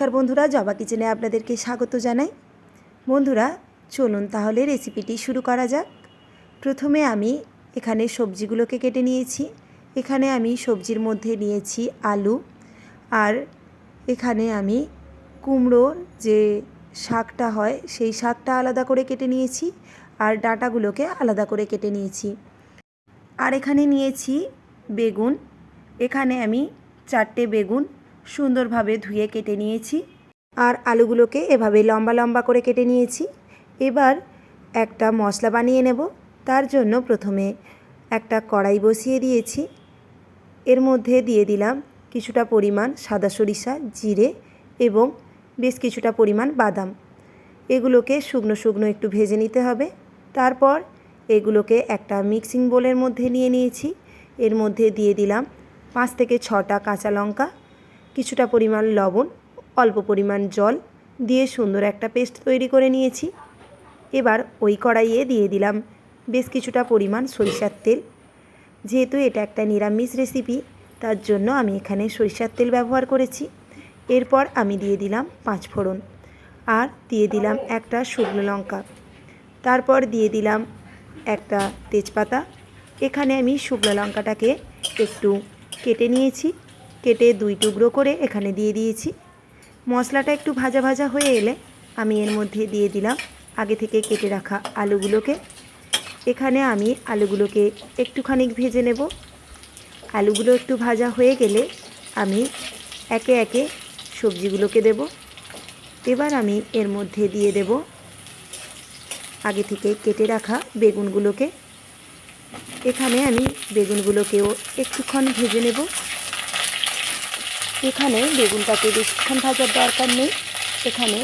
নমস্কার বন্ধুরা, জবা কিচেনে আপনাদেরকে স্বাগত জানাই। বন্ধুরা, চলুন তাহলে রেসিপিটি শুরু করা যাক। প্রথমে আমি এখানে সবজিগুলোকে কেটে নিয়েছি। এখানে আমি সবজির মধ্যে নিয়েছি আলু আর এখানে আমি কুমড়োর যে শাকটা হয়, সেই শাকটা আলাদা করে কেটে নিয়েছি আর ডাঁটাগুলোকে আলাদা করে কেটে নিয়েছি। আর এখানে নিয়েছি বেগুন। এখানে আমি চারটে বেগুন সুন্দরভাবে ধুয়ে কেটে নিয়েছি আর আলুগুলোকে এভাবে লম্বা লম্বা করে কেটে নিয়েছি। এবার একটা মশলা বানিয়ে নেব। তার জন্য প্রথমে একটা কড়াই বসিয়ে দিয়েছি। এর মধ্যে দিয়ে দিলাম কিছুটা পরিমাণ সাদা সরিষা, জিরে এবং বেশ কিছুটা পরিমাণ বাদাম। এগুলোকে শুকনো শুকনো একটু ভেজে নিতে হবে। তারপর এগুলোকে একটা মিক্সিং বোলের মধ্যে নিয়ে নিয়েছি। এর মধ্যে দিয়ে দিলাম পাঁচ থেকে ছটা কাঁচা লঙ্কা কিছুটা পরিমাণ লবণ, অল্প পরিমাণ জল দিয়ে সুন্দর একটা পেস্ট তৈরি করে নিয়েছি। এবার ওই কড়াইয়ে দিয়ে দিলাম বেশ কিছুটা পরিমাণ সরিষার তেল। যেহেতু এটা একটা নিরামিষ রেসিপি তার জন্য আমি এখানে সরিষার তেল ব্যবহার করেছি। এরপর আমি দিয়ে দিলাম পাঁচ ফোড়ন আর দিয়ে দিলাম একটা শুকনো লঙ্কা। তারপর দিয়ে দিলাম একটা তেজপাতা। এখানে আমি শুকনো লঙ্কাটাকে একটু কেটে নিয়েছি। কেটে দুই টুকরো করে এখানে দিয়ে দিয়েছি। মশলাটা একটু ভাজা ভাজা হয়ে এলে আমি এর মধ্যে দিয়ে দিলাম আগে থেকে কেটে রাখা আলুগুলোকে। এখানে আমি আলুগুলোকে একটুখানি ভেজে নেব। আলুগুলো একটু ভাজা হয়ে গেলে আমি একে একে সবজিগুলোকে দেব। এবার আমি এর মধ্যে দিয়ে দেব আগে থেকে কেটে রাখা বেগুনগুলোকে। এখানে আমি বেগুনগুলোকেও একটুক্ষণ ভেজে নেব। এখানে বেগুনটাকে বেশিক্ষণ ভাজার দরকার নেই। এখানে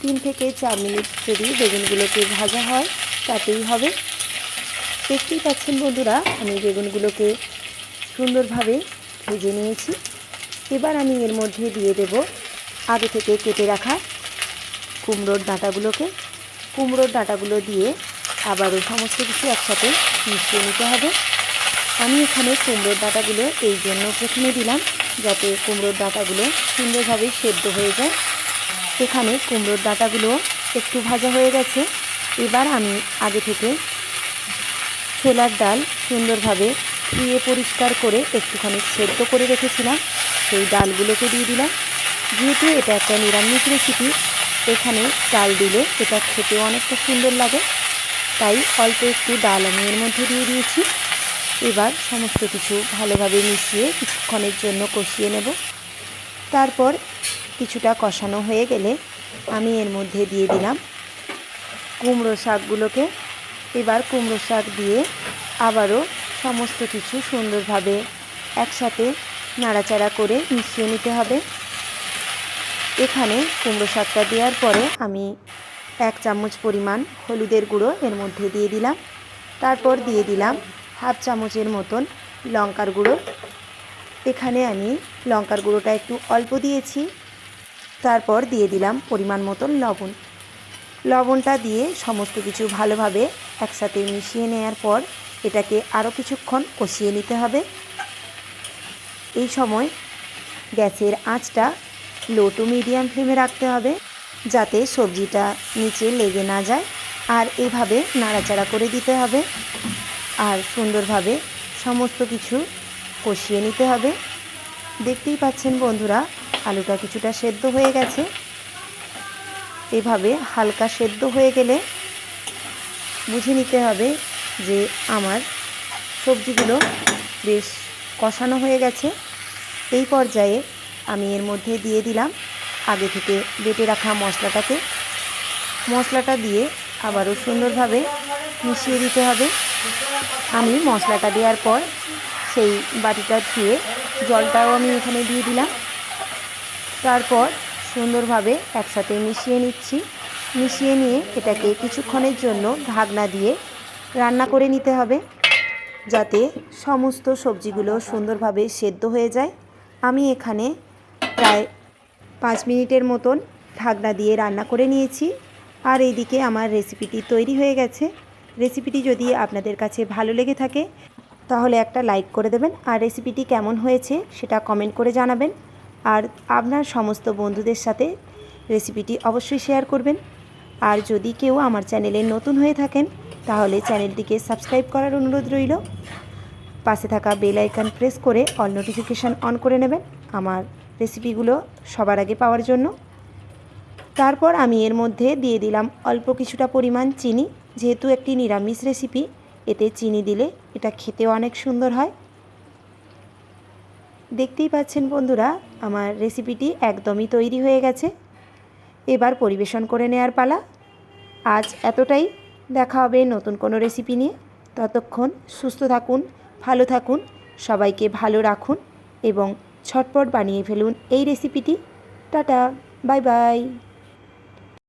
তিন থেকে চার মিনিট যদি বেগুনগুলোকে ভাজা হয়, তাতেই হবে। দেখতেই পাচ্ছেন বন্ধুরা, আমি বেগুনগুলোকে সুন্দরভাবে ভেজে নিয়েছি। এবার আমি এর মধ্যে দিয়ে দেব আগে থেকে কেটে রাখা কুমড়োর ডাঁটাগুলোকে। কুমড়োর ডাঁটাগুলো দিয়ে আবারও সমস্ত কিছু একসাথে মিশিয়ে নিতে হবে। আমি এখানে কুমড়োর ডাঁটাগুলো এই জন্য প্রথমে দিলাম। যাতে কুমড়োর ডাঁটাগুলো সুন্দরভাবে সেদ্ধ হয়ে যায়। এখানে কুমড়োর ডাঁটাগুলো একটু ভাজা হয়ে গেছে। এবার আমি আগে থেকে ছোলার ডাল সুন্দরভাবে ধুয়ে পরিষ্কার করে একটুখানি সেদ্ধ করে রেখেছিলাম। সেই ডালগুলোকে দিয়ে দিলাম। যেহেতু এটা একটা নিরামিষ রেসিপি এখানে ডাল দিলে এটা খেতেও অনেকটা সুন্দর লাগে। তাই অল্প একটু ডাল আমি এর মধ্যে দিয়ে দিয়েছি। এবার সমস্ত কিছু ভালোভাবে মিশিয়ে কিছুক্ষণের জন্য কষিয়ে নেব। তারপর কিছুটা কষানো হয়ে গেলে আমি এর মধ্যে দিয়ে দিলাম কুমড়ো শাকগুলোকে। এবার কুমড়ো শাক দিয়ে আবারও সমস্ত কিছু সুন্দরভাবে একসাথে নাড়াচাড়া করে মিশিয়ে নিতে হবে। এখানে কুমড়ো শাকটা দেওয়ার পরে আমি এক চামচ পরিমাণ হলুদের গুঁড়ো এর মধ্যে দিয়ে দিলাম। তারপর দিয়ে দিলাম হাফ চামচের মতন লঙ্কার গুঁড়ো। এখানে আমি লঙ্কার গুঁড়োটা একটু অল্প দিয়েছি। তারপর দিয়ে দিলাম পরিমাণ মতন লবণ। লবণটা দিয়ে সমস্ত কিছু ভালোভাবে একসাথে মিশিয়ে নেওয়ার পর এটাকে আরও কিছুক্ষণ কষিয়ে নিতে হবে। এই সময় গ্যাসের আঁচটা লো টু মিডিয়াম ফ্লেমে রাখতে হবে যাতে সবজিটা নিচে লেগে না যায়। আর এভাবে নাড়াচাড়া করে দিতে হবে। আর সুন্দরভাবে সমস্ত কিছু কষিয়ে নিতে হবে। দেখতেই পাচ্ছেন বন্ধুরা, আলুটা কিছুটা সেদ্ধ হয়ে গেছে। এভাবে হালকা সেদ্ধ হয়ে গেলে বুঝে নিতে হবে যে আমার সবজিগুলো বেশ কষানো হয়ে গেছে। এই পর্যায়ে আমি এর মধ্যে দিয়ে দিলাম আগে থেকে বেটে রাখা মশলাটাকে। মশলাটা দিয়ে আবারও সুন্দরভাবে মিশিয়ে দিতে হবে। আমি মশলাটা দেওয়ার পর সেই বাটিটা ধুয়ে জলটাও আমি এখানে দিয়ে দিলাম। তারপর সুন্দরভাবে একসাথে মিশিয়ে নিচ্ছি। মিশিয়ে নিয়ে এটাকে কিছুক্ষণের জন্য ঢাকনা দিয়ে রান্না করে নিতে হবে যাতে সমস্ত সবজিগুলো সুন্দরভাবে সেদ্ধ হয়ে যায়। আমি এখানে প্রায় পাঁচ মিনিটের মতন ঢাকনা দিয়ে রান্না করে নিয়েছি। আর এইদিকে আমার রেসিপিটি তৈরি হয়ে গেছে। রেসিপিটি যদি আপনাদের কাছে ভালো লেগে থাকে, তাহলে একটা লাইক করে দেবেন। আর রেসিপিটি কেমন হয়েছে সেটা কমেন্ট করে জানাবেন। আর আপনার সমস্ত বন্ধুদের সাথে রেসিপিটি অবশ্যই শেয়ার করবেন। আর যদি কেউ আমার চ্যানেলে নতুন হয়ে থাকেন, তাহলে চ্যানেলটিকে সাবস্ক্রাইব করার অনুরোধ রইল। পাশে থাকা বেল আইকন প্রেস করে অল নোটিফিকেশান অন করে নেবেন আমার রেসিপিগুলো সবার আগে পাওয়ার জন্য। তারপর আমি এর মধ্যে দিয়ে দিলাম অল্প কিছুটা পরিমাণ চিনি। যেহেতু একটি নিরামিষ রেসিপি এতে চিনি দিলে এটা খেতেও অনেক সুন্দর হয়। দেখতেই পাচ্ছেন বন্ধুরা, আমার রেসিপিটি একদমই তৈরি হয়ে গেছে। এবার পরিবেশন করে নেওয়ার পালা। আজ এতটাই। দেখা হবে নতুন কোনো রেসিপি নিয়ে। ততক্ষণ সুস্থ থাকুন, ভালো থাকুন, সবাইকে ভালো রাখুন এবং ছটপট বানিয়ে ফেলুন এই রেসিপিটি টাটা, বাই বাই।